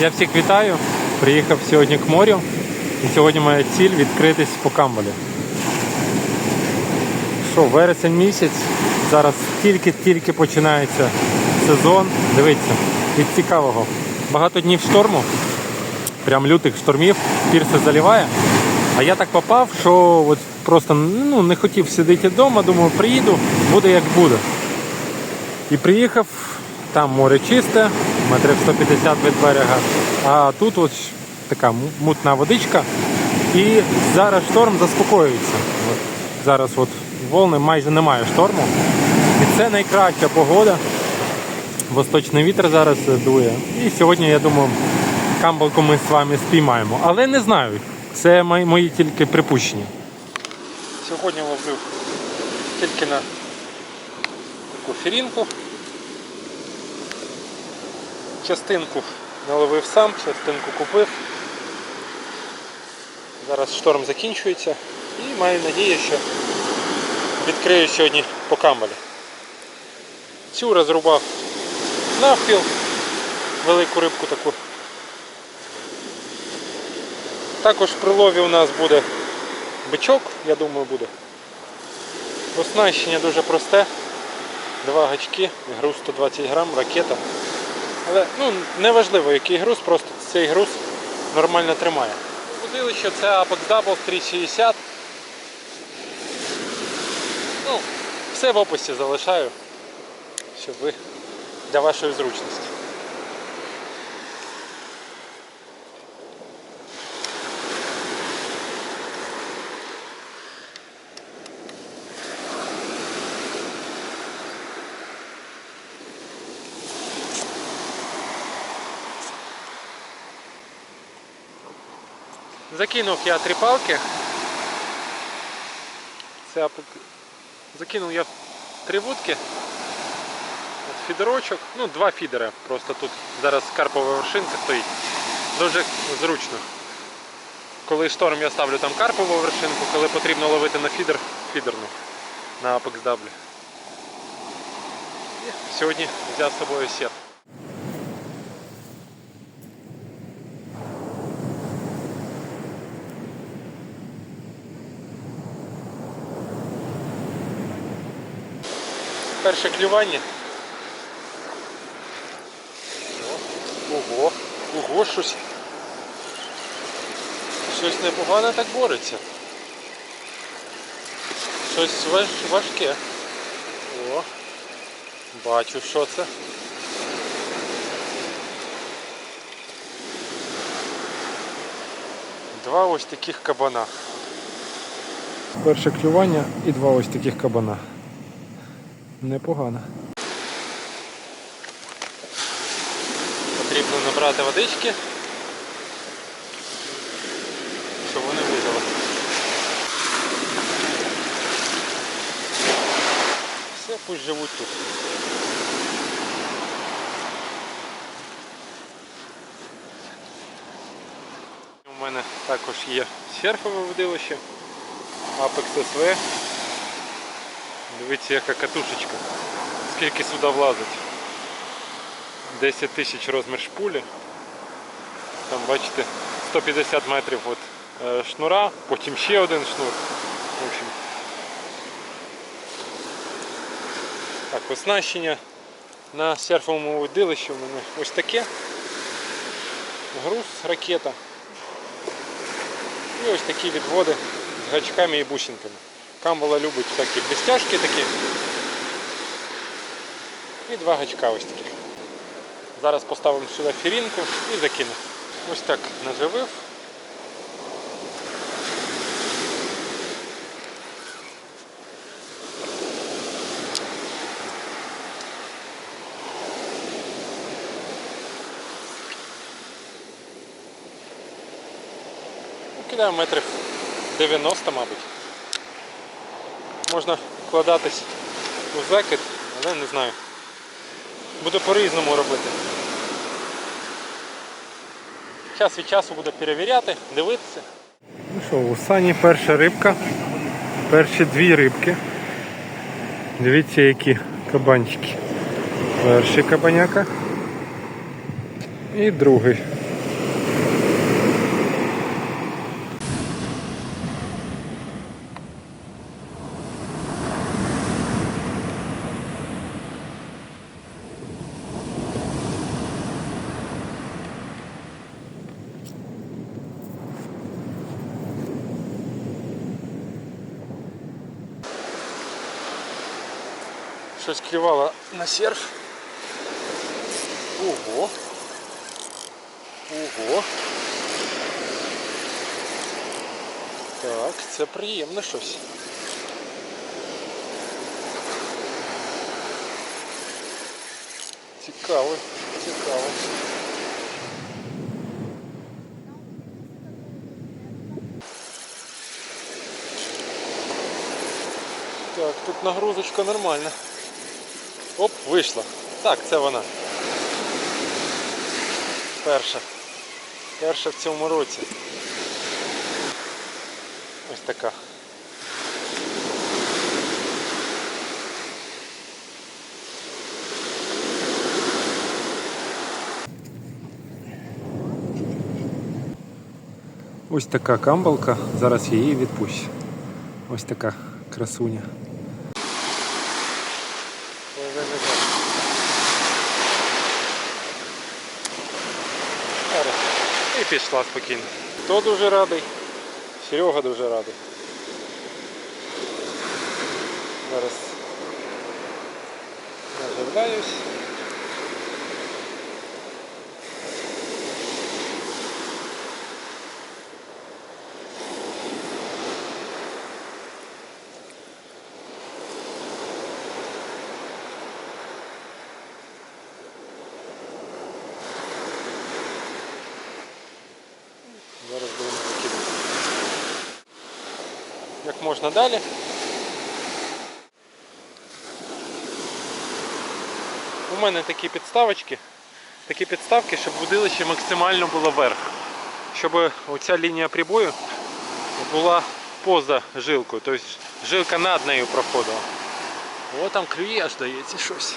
Я всіх вітаю. Приїхав сьогодні к морю. І сьогодні моя ціль відкритись по камбалі. Що, вересень місяць. Зараз тільки-тільки починається сезон. Дивіться, від цікавого. Багато днів шторму, прям лютих штормів, пірси заливає. А я так попав, що от просто ну, не хотів сидіти вдома, думаю, приїду, буде як буде. І приїхав, там море чисте, метрів 150 від берега. А тут ось така мутна водичка. І зараз шторм заспокоюється. От зараз от волни майже немає шторму. І це найкраща погода. Восточний вітер зараз дує. І сьогодні, я думаю, камбалку ми з вами спіймаємо. Але не знаю. Це мої, тільки припущення. Сьогодні ловлю тільки на таку фірінку. Частинку наловив сам, частинку купив. Зараз шторм закінчується і маю надію, що відкрию сьогодні по камбалі. Цю розрубав навпіл, велику рибку таку. Також в прилові у нас буде бичок, я думаю, буде. Оснащення дуже просте. Два гачки, груз 120 грам, ракета. Але ну, неважливо, який груз, просто цей груз нормально тримає. Удилище це Apex Double 360. Ну, все в описі залишаю, щоб ви для вашої зручності. Закинув я три палки. Це закинув я три вудки. Фідерочок. Ну, два фідера. Просто тут зараз карпова вершинка стоїть. Дуже зручно. Коли шторм я ставлю там карпову вершинку, коли потрібно ловити на фідер, фідерну на Apex W. І сьогодні взяв з собою сет. Перше клювання. Ого, ого, щось. Щось непогано так бореться. Щось важ, важке. О, бачу, що це. Два ось таких кабана. Перше клювання і два ось таких кабана. Непогано. Потрібно набрати водички, щоб вони вижили. Все, пусть живуть тут. У мене також є серфове водилище, Apex SV. Дивіться, яка катушечка. Скільки сюди влазить. 10 тисяч розмір шпулі. Там бачите 150 метрів от, е, шнура, потім ще один шнур. В общем. Так, оснащення на серфовому водилищі у мене ось таке. Груз, ракета. І ось такі відводи з гачками і бусинками. Камбала любить всякі блістяшки такі. І два гачка ось такі. Зараз поставимо сюди фірінку і закину. Ось так наживив. Ну, Кидаю метрів 90, мабуть. Можна вкладатись у закид, але не знаю. Буду по-різному робити. Час від часу буду перевіряти, дивитися. Ну що, у Сані перша рибка. Перші дві рибки. Дивіться, які кабанчики. Перший кабаняка. І другий. щось клювало на серф. Ого. Ого. Так, це приємно щось. Цікаво, цікаво. Так, тут нагрузочка нормальна. Оп, вийшла. Так, це вона. Перша. Перша в цьому році. Ось така. Ось така камбалка. Зараз її відпущу. Ось така красуня. Зараз. І пішла спокійно. Хто дуже радий? Серега дуже радий. Зараз наживляюсь. Зараз будемо закидати. Як можна далі. У мене такі підставочки, такі підставки, щоб будилище максимально було вверх. Щоб оця лінія прибою була поза жилкою, тобто жилка над нею проходила. О, там клює, аж здається, щось.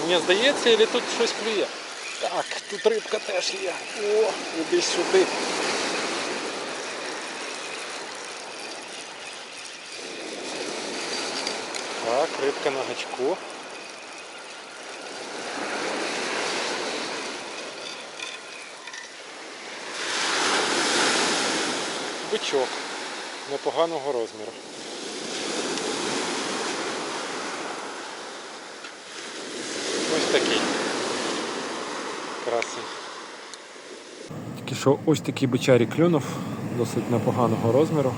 Мені здається, або тут щось клює. Так, тут рибка теж є. О, іди сюди. Так, рибка на гачку. Бичок непоганого розміру. Ось такий. Красень. Тільки що ось такий бичарі клюнув, досить непоганого розміру.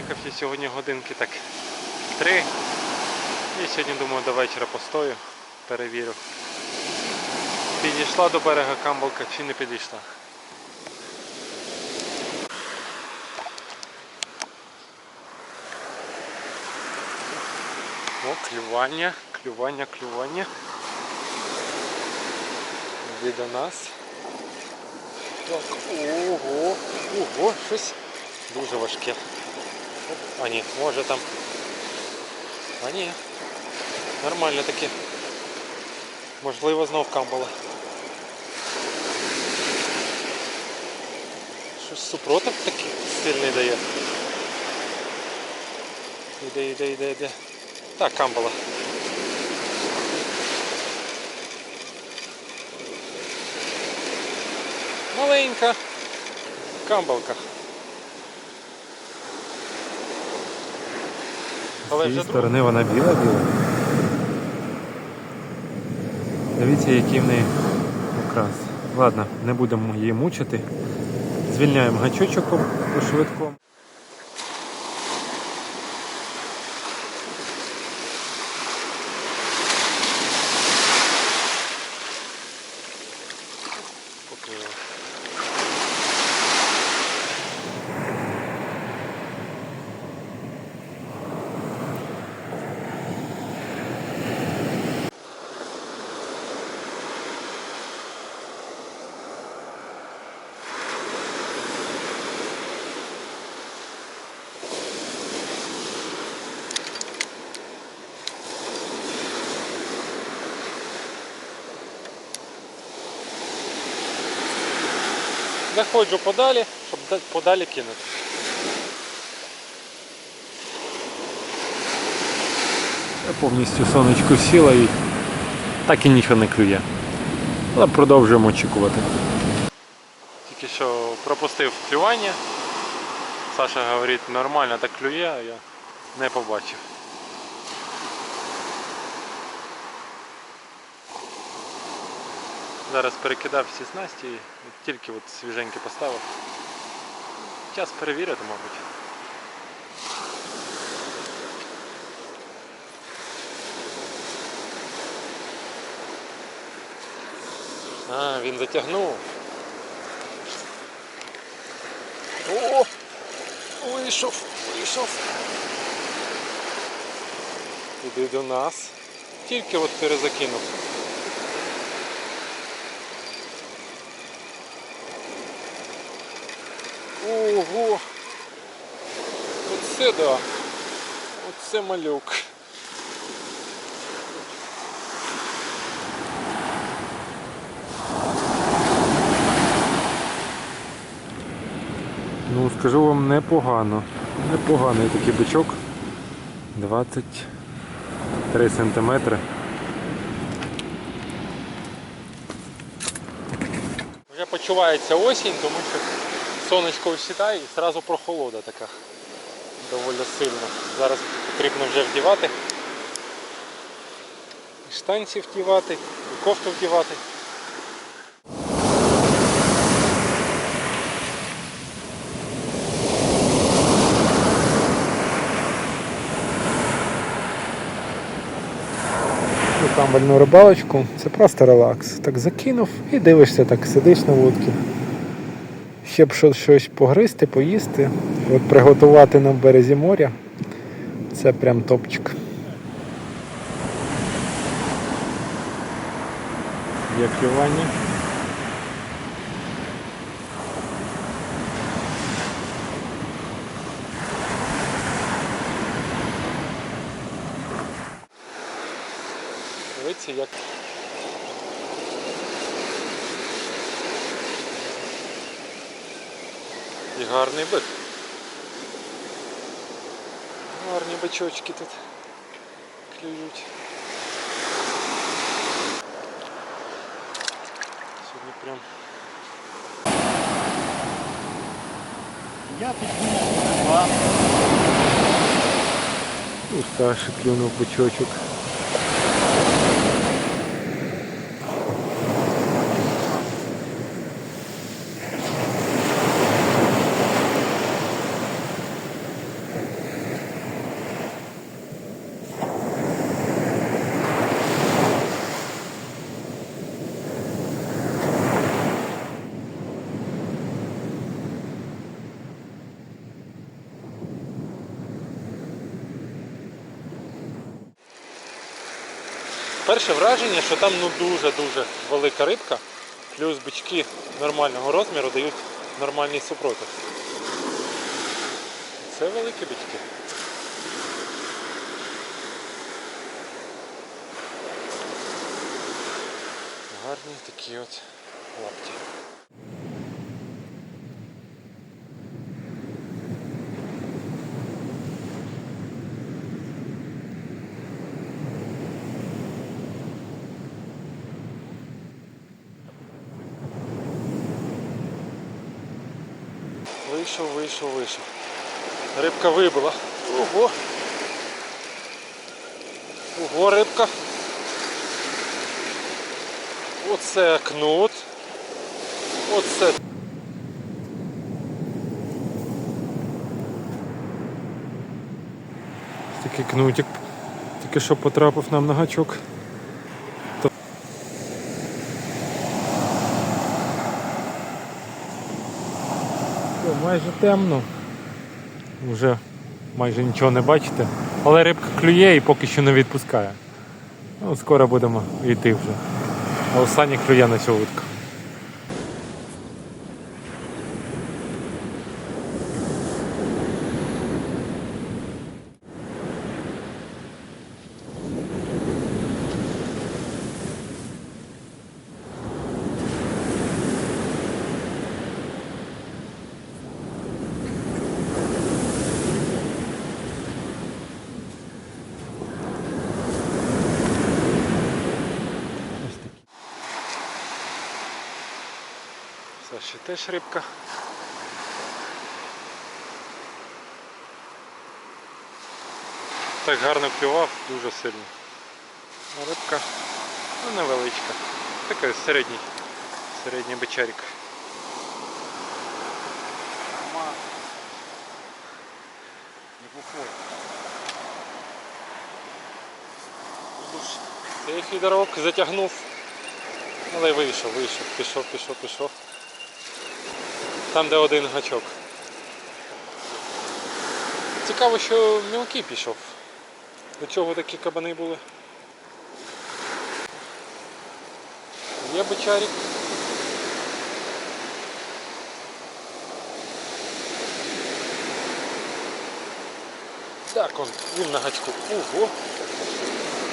Приїхав я сьогодні годинки так три. І сьогодні думаю до вечора постою, перевірю. Підійшла до берега камбалка чи не підійшла. О, клювання, клювання, клювання. До нас. Так, ого, ого, щось дуже важке. Оп, А ні, може там. А ні. Нормально таке. Можливо, знов камбала. Щось супротив такий сильний дає. Іде, іде, іде, іде. Так, камбала. Маленька камбалка. Але З цієї сторони вона біла-біла. Дивіться, який в неї окрас. Ладно, не будемо її мучити. Звільняємо гачочок по швидкому. Заходжу подалі, щоб подалі кинути. Повністю сонечко сіло і так і нічого не клює. Але продовжуємо очікувати. Тільки що пропустив клювання. Саша говорить, нормально так клює, а я не побачив. Зараз перекидав всі снасті і тільки от свіженькі поставив. Час перевірити, мабуть. А, він затягнув. О! Вийшов, вийшов. Іди до нас. Тільки от перезакинув. Ого! Оце да. Оце малюк. Ну, скажу вам непогано. Непоганий такий бичок. 23 сантиметри. Вже почувається осінь, тому що сонечко осідає і одразу прохолода така доволі сильна. Зараз потрібно вже вдівати. І штанці вдівати, і кофту вдівати. там вольну рибалочку, це просто релакс. Так закинув і дивишся, так сидиш на вудці. Ще б щось, погризти, поїсти, от приготувати на березі моря. Це прям топчик. Як клювання. гарний бик. Гарні бичочки тут клюють. Сьогодні прям Я підніму два. у Саші клюнув бичочок. Перше враження, що там ну дуже-дуже велика рибка, плюс бички нормального розміру дають нормальний супротив. Це великі бички. Гарні такі от лапті. Вийшов, вийшов, вийшов. Рибка вибила. Ого. Ого, рибка. Оце кнут. Оце. Такий кнутик тільки що потрапив нам на гачок. О, майже темно. Вже майже нічого не бачите. Але рибка клює і поки що не відпускає. Ну, скоро будемо йти вже. А останнє клює на цю вудку. Саші теж рибка. Так гарно клював, дуже сильно. Рибка ну, невеличка. Такий середній. Середній бичарик. Цей фідерок затягнув. Але вийшов, вийшов, пішов, пішов, пішов. Там, де один гачок. Цікаво, що мілкий пішов. До чого такі кабани були? Є бичарик. Так, он, він на гачку. Ого!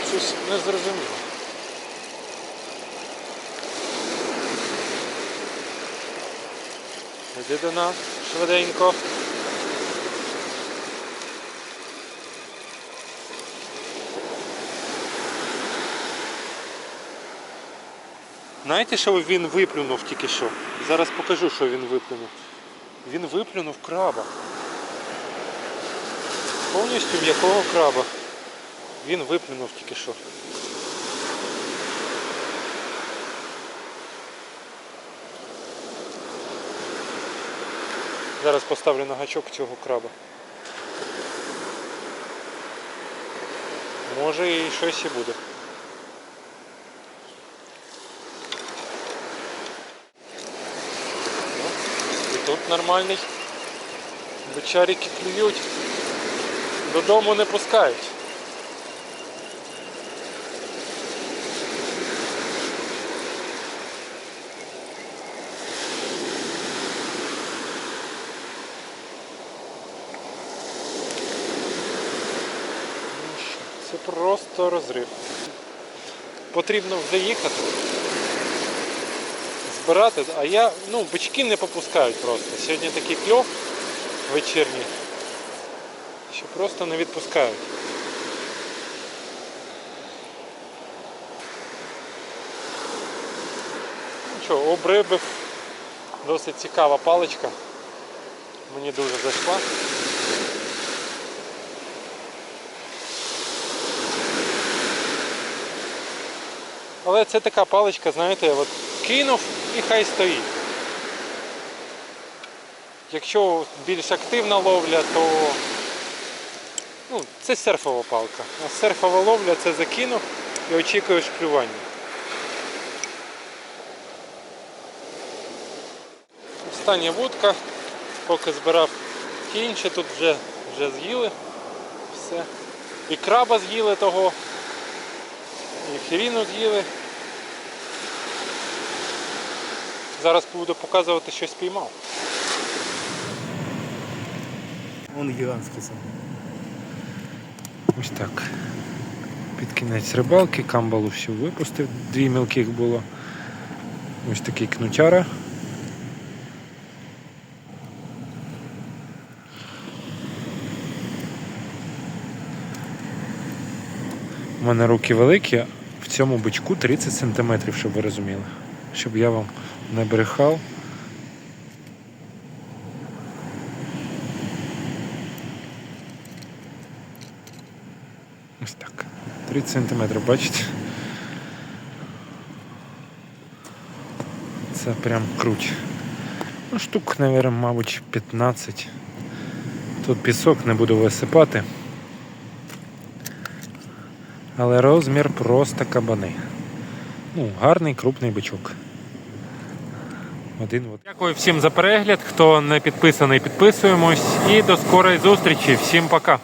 Щось не Іди до нас швиденько. Знаєте, що він виплюнув тільки що? Зараз покажу, що він виплюнув. Він виплюнув краба. Повністю м'якого краба. Він виплюнув тільки що. Зараз поставлю на гачок цього краба. Може і щось і буде. Ну, І тут нормальний. Бичарики клюють. Додому не пускають. Просто розрив. Потрібно вже їхати. Збирати, а я, ну, бички не попускають просто. Сьогодні такий кльов вечірній, що просто не відпускають. Ну що, обрибив. Досить цікава паличка. Мені дуже зайшла. Але це така паличка, знаєте, от кинув і хай стоїть. Якщо більш активна ловля, то ну, це серфова палка. А серфова ловля це закинув і очікуєш клювання. Остання вудка, поки збирав ті інші, тут вже, вже з'їли все. І краба з'їли того, і з'їли. Зараз буду показувати, що спіймав. Он гігантський сам. Ось так. Під кінець рибалки камбалу всю випустив, дві мілких було. Ось такий кнутяра. У мене руки великі, в цьому бичку 30 см, щоб ви розуміли. Щоб я вам не брехав. Ось так. 30 см, бачите? Це прям круть. Ну, штук, мабуть, мабуть, 15. Тут пісок не буду висипати. Але розмір просто кабани. Ну, гарний крупний бичок. Один. Дякую всім за перегляд. Хто не підписаний, підписуємось. І до скорої зустрічі. Всім пока.